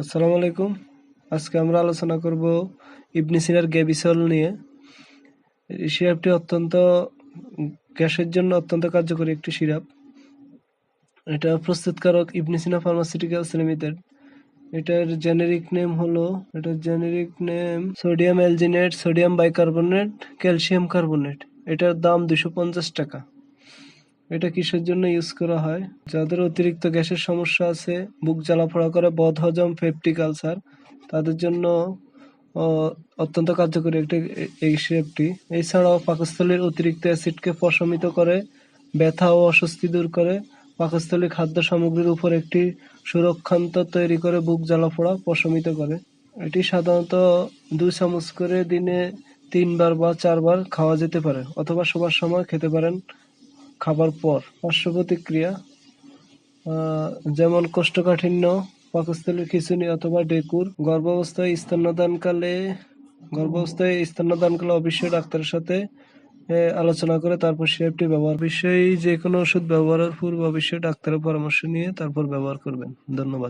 আসসালামু আলাইকুম। আজকে আমরা আলোচনা করব ইবনে সিনার গ্যাবিসল নিয়ে। এই সিরাপটি অত্যন্ত, গ্যাসের জন্য অত্যন্ত কার্যকরী একটি সিরাপ। এটা প্রস্তুতকারক ইবনে সিনা ফার্মাসিউটিক্যালস লিমিটেড। এটার জেনেরিক নেম হলো, এটার generic name sodium alginate, sodium bicarbonate, calcium carbonate. এটার দাম দুশো পঞ্চাশ টাকা। এটা কিসের জন্য ইউজ করা হয়? যাদের অতিরিক্ত গ্যাসের সমস্যা আছে, বুক জ্বালাফোড়া করে বদহজম পেপটিক আলসার তাদের জন্য অত্যন্ত কার্যকরী একটি এই সিরাপটি এছাড়াও পাকস্থলীর অতিরিক্ত অ্যাসিডকে প্রশমিত করে ব্যথা ও অস্বস্তি দূর করে পাকস্থলী খাদ্য সামগ্রীর উপর একটি সুরক্ষান্ত তৈরি করে বুক জ্বালাফোড়া প্রশমিত করে এটি সাধারণত দুই চামচ করে দিনে তিনবার বা চারবার খাওয়া যেতে পারে অথবা সবার সময় খেতে পারেন খাবার পর পার্শ্ব প্রতিক্রিয়া যেমন কোষ্ঠকাঠিন্য, পাকস্থলীর খিচুনি অথবা ডেকুর, গর্ভাবস্থায় স্তন্যদানকালে গর্ভাবস্থায় স্তন্যদানকালে অবশ্যই ডাক্তারের সাথে আলোচনা করে তারপর সেফটি ব্যবহার বিষয়ে যে কোনো ওষুধ ব্যবহারের পূর্ব অবশ্যই ডাক্তারের পরামর্শ নিয়ে তারপর ব্যবহার করবেন। ধন্যবাদ।